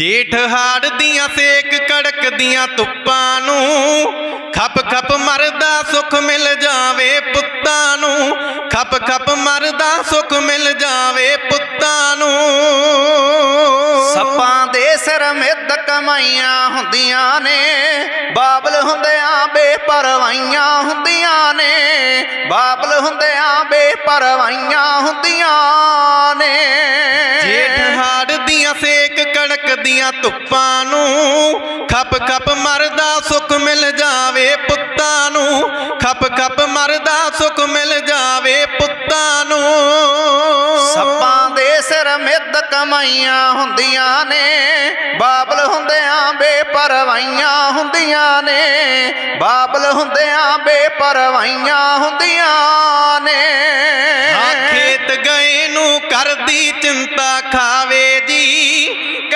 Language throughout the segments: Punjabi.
ਜੇਠ ਹਾੜ ਦੀਆਂ ਸੇਕ ਕੜਕਦੀਆਂ ਧੁੱਪਾਂ ਨੂੰ ਖੱਪ ਖੱਪ ਮਰਦਾ ਸੁੱਖ ਮਿਲ ਜਾਵੇ ਪੁੱਤਾਂ ਨੂੰ ਖੱਪ ਖੱਪ ਮਰਦਾ ਸੁੱਖ ਮਿਲ ਜਾਵੇ ਪੁੱਤਾਂ ਨੂੰ। ਸੱਪਾਂ ਦੇ ਸਿਰ ਮਿੱਧ ਕਮਾਈਆਂ ਹੁੰਦੀਆਂ ਨੇ ਬਾਬਲ ਹੁੰਦਿਆਂ ਬੇਪਰਵਾਹੀਆਂ ਹੁੰਦੀਆਂ ਨੇ ਬਾਬਲ ਹੁੰਦਿਆਂ ਬੇਪਰਵਾਹੀਆਂ ਹੁੰਦੀਆਂ ਨੇ। ਕੜਕਦੀਆਂ ਧੁੱਪਾਂ ਨੂੰ ਖੱਪ ਖੱਪ ਮਰਦਾ ਸੁੱਖ ਮਿਲ ਜਾਵੇ ਪੁੱਤਾਂ ਨੂੰ। ਖੱਪ ਖੱਪ ਮਰਦਾ ਸੁੱਖ ਮਿਲ ਜਾਵੇ ਪੁੱਤਾਂ ਨੂੰ। ਸੱਪਾਂ ਦੇ ਸਿਰ ਮਿੱਧ ਕਮਾਈਆਂ ਹੁੰਦੀਆਂ ਨੇ। ਬਾਬਲ ਹੁੰਦਿਆਂ ਬੇਪਰਵਾਹੀਆਂ ਹੁੰਦੀਆਂ ਨੇ। ਬਾਬਲ ਹੁੰਦਿਆਂ ਬੇਪਰਵਾਹੀਆਂ ਹੁੰਦੀਆਂ ਨੇ। ਖੇਤ ਗਏ ਨੂੰ ਕਰਦੀ ਚਿੰਤਾ ਖਾਵੇ।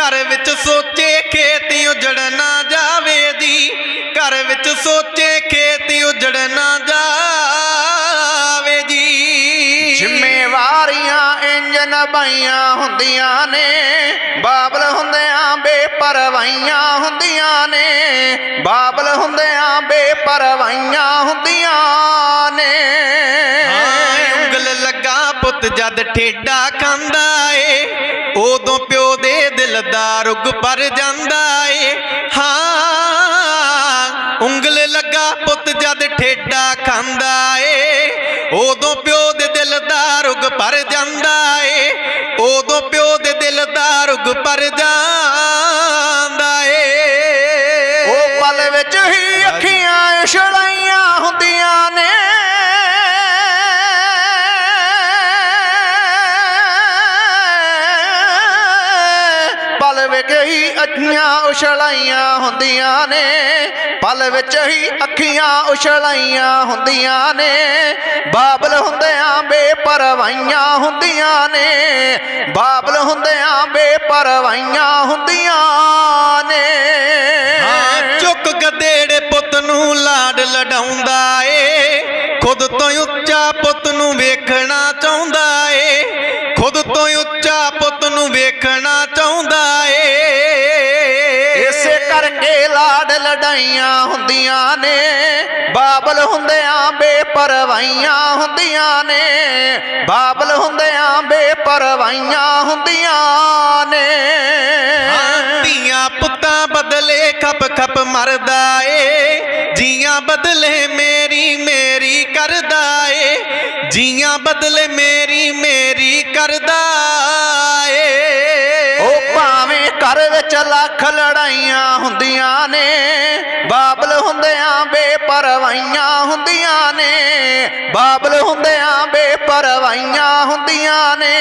ਘਰ ਵਿੱਚ ਸੋਚੇ ਖੇਤੀ ਉਜੜ ਨਾ ਜਾਵੇ ਜੀ ਘਰ ਵਿੱਚ ਸੋਚੇ ਖੇਤੀ ਉਜੜ ਨਾ ਜਾਵੇ ਜੀ ਜ਼ਿੰਮੇਵਾਰੀਆਂ ਇੰਜ ਨਿਭਾਈਆਂ ਹੁੰਦੀਆਂ ਨੇ। ਬਾਬਲ ਹੁੰਦਿਆਂ ਬੇਪਰਵਾਹੀਆਂ ਹੁੰਦੀਆਂ ਨੇ। ਬਾਬਲ ਹੁੰਦਿਆਂ ਬੇਪਰਵਾਹੀਆਂ ਹੁੰਦੀਆਂ ਨੇ। ਉਂਗਲ ਲੱਗਾ ਪੁੱਤ ਜਦ ਠੇਡਾ ਖਾਂਦਾ ਏ। ਉਦੋਂ ਪਿਓ ਦੇ ਦਾ ਰੁਗ ਪਰ ਜਾਂਦਾ ਏ। ਹਾਂ, ਉਂਗਲ ਲੱਗਾ ਪੁੱਤ ਜਦ ਠੇਡਾ ਖਾਂਦਾ ਏ। ਉਦੋਂ ਪਿਓ ਦੇ ਦਿਲ ਦਾ ਰੁਗ ਪਰ ਜਾਂਦਾ ਏ। ਉਦੋਂ ਪਿਓ ਦੇ ਦਿਲ ਦਾ ਰੁਗ ਪਰ ਜਾਂਦਾ ਏ। ਉਹ ਪਲ ਵਿੱਚ ਹੀ ਅੱਖੀਆਂ ਇਸ਼ੜਾਈਆਂ ਪਲ ਵਿੱਚ ਹੀ ਅੱਖੀਆਂ ਉਛਲਾਈਆਂ ਹੁੰਦੀਆਂ ਨੇ। ਪਲ ਵਿੱਚ ਹੀ ਅੱਖੀਆਂ ਉਛਲਾਈਆਂ ਹੁੰਦੀਆਂ ਨੇ। ਬਾਬਲ ਹੁੰਦਿਆਂ ਬੇਪਰਵਾਹੀਆਂ ਹੁੰਦੀਆਂ ਨੇ। ਬਾਬਲ ਹੁੰਦਿਆਂ ਬੇਪਰਵਾਹੀਆਂ ਹੁੰਦੀਆਂ ਨੇ। ਹਾਂ, ਚੁੱਕ ਗਦੇੜੇ ਪੁੱਤ ਨੂੰ ਲਾਡ ਲਡਾਉਂਦਾ ਏ। ਖੁਦ ਤੋਂ ਉੱਚਾ ਪੁੱਤ ਨੂੰ ਵੇਖਣਾ ਚਾਹੁੰਦਾ ਏ। ਖੁਦ ਤੋਂ ਉੱਚਾ ਨੂੰ ਵੇਖਣਾ ਚਾਹੁੰਦਾ ਏ। ਇਸੇ ਕਰਕੇ ਲਾਡ ਲੜਾਈਆਂ ਹੁੰਦੀਆਂ ਨੇ। ਬਾਬਲ ਹੁੰਦਿਆਂ ਬੇਪਰਵਾਹੀਆਂ ਹੁੰਦੀਆਂ ਨੇ। ਬਾਬਲ ਹੁੰਦਿਆਂ ਬੇਪਰਵਾਹੀਆਂ ਹੁੰਦੀਆਂ ਨੇ। ਧੀਆਂ ਪੁੱਤਾਂ ਬਦਲੇ ਖਪ ਖਪ ਮਰਦਾ ਏ। ਜੀਆਂ ਬਦਲੇ ਮੇਰੀ ਮੇਰੀ ਕਰਦਾ ਏ। ਜੀਆਂ ਬਦਲੇ ਮੇਰੀ ਮੇਰੀ ਕਰਦਾ ਘਰ ਵਿੱਚ ਲੱਖ ਲੜਾਈਆਂ ਹੁੰਦੀਆਂ ਨੇ, ਬਾਬਲ ਹੁੰਦਿਆਂ ਬੇਪਰਵਾਹੀਆਂ ਹੁੰਦੀਆਂ ਨੇ, ਬਾਬਲ ਹੁੰਦਿਆਂ ਬੇਪਰਵਾਹੀਆਂ ਹੁੰਦੀਆਂ ਨੇ।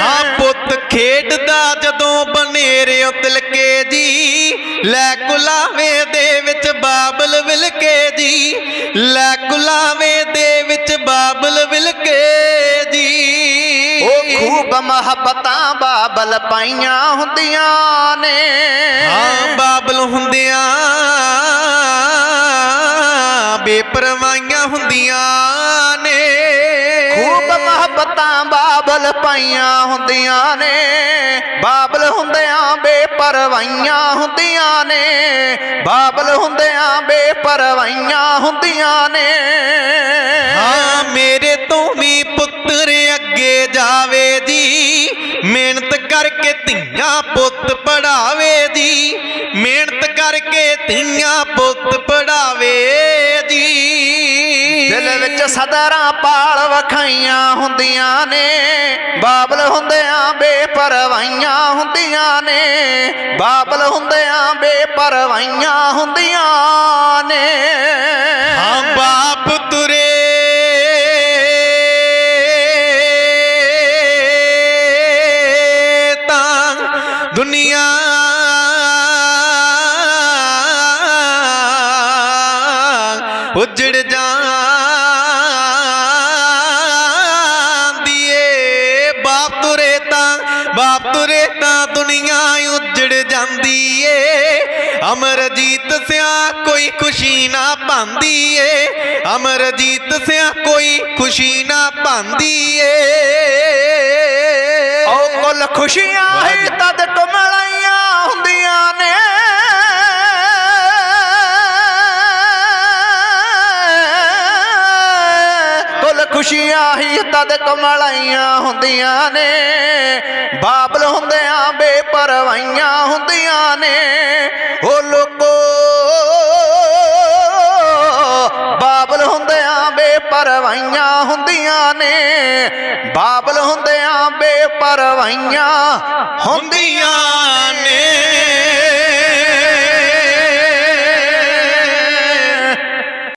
ਹਾਂ ਪੁੱਤ ਖੇਡਦਾ ਜਦੋਂ ਬਨੇਰੇ ਤਿਲਕੇ ਜੀ, ਲੈ ਕੁਲਾਵੇ ਦੇ ਵਿੱਚ ਬਾਬਲ ਵਿਲਕੇ ਜੀ, ਲੈ ਕੁਲਾਵੇ ਦੇ ਵਿੱਚ ਬਾਬਲ ਵਿਲਕੇ ਮੁਹੱਬਤਾਂ ਬਾਬਲ ਪਾਈਆਂ ਹੁੰਦੀਆਂ ਨੇ। ਹਾਂ ਬਾਬਲ ਹੁੰਦਿਆਂ ਬੇਪਰਵਾਹੀਆਂ ਹੁੰਦੀਆਂ ਨੇ। ਖੂਬ ਮੁਹੱਬਤਾਂ ਬਾਬਲ ਪਾਈਆਂ ਹੁੰਦੀਆਂ ਨੇ। ਬਾਬਲ ਹੁੰਦਿਆਂ ਬੇਪਰਵਾਹੀਆਂ ਹੁੰਦੀਆਂ ਨੇ। ਬਾਬਲ ਹੁੰਦਿਆਂ ਬੇਪਰਵਾਹੀਆਂ ਹੁੰਦੀਆਂ ਨੇ। ਪੜਾਵੇ ਦੀ, ਮਿਹਨਤ ਕਰਕੇ ਧੀਆਂ ਪੁੱਤ ਪੜਾਵੇ ਦੀ। ਦਿਲ ਵਿੱਚ ਸਦਰਾਂ ਪਾਲ ਵਖਾਈਆਂ ਹੁੰਦੀਆਂ ਨੇ, ਬਾਬਲ ਹੁੰਦਿਆਂ ਬੇਪਰਵਾਹੀਆਂ ਹੁੰਦੀਆਂ ਨੇ, ਬਾਬਲ ਹੁੰਦਿਆਂ ਬੇਪਰਵਾਹੀਆਂ ਹੁੰਦੀਆਂ ਨੇ। ਉਜੜ ਜਾਂਦੀ ਏ ਬਾਪ ਤੁਰੇ ਤਾਂ ਬਾਪ ਤੁਰੇ ਤਾਂ ਦੁਨੀਆ ਉਜੜ ਜਾਂਦੀ ਏ ਅਮਰਜੀਤ ਸਿਆ ਕੋਈ ਖੁਸ਼ੀ ਨਾ ਪਾਂਦੀ ਏ ਅਮਰਜੀਤ ਸਿਆ ਕੋਈ ਖੁਸ਼ੀ ਨਾ ਪਾਂਦੀ ਏ ਉਹ ਕੁੱਲ ਖੁਸ਼ੀਆਂ ਹੀ ਤਦ ਕਮਲਾਈਆਂ ਖੁਸ਼ੀਆਂ ਹੀ ਤਦ ਕਮਲਾਈਆਂ ਹੁੰਦੀਆਂ ਨੇ। ਬਾਬਲ ਹੁੰਦਿਆਂ ਬੇਪਰਵਾਈਆਂ ਹੁੰਦੀਆਂ ਨੇ। ਉਹ ਲੋਕੋ, ਬਾਬਲ ਹੁੰਦਿਆਂ ਬੇਪਰਵਾਈਆਂ ਹੁੰਦੀਆਂ ਨੇ। ਬਾਬਲ ਹੁੰਦਿਆਂ ਬੇਪਰਵਾਈਆਂ ਹੁੰਦੀਆਂ ਨੇ।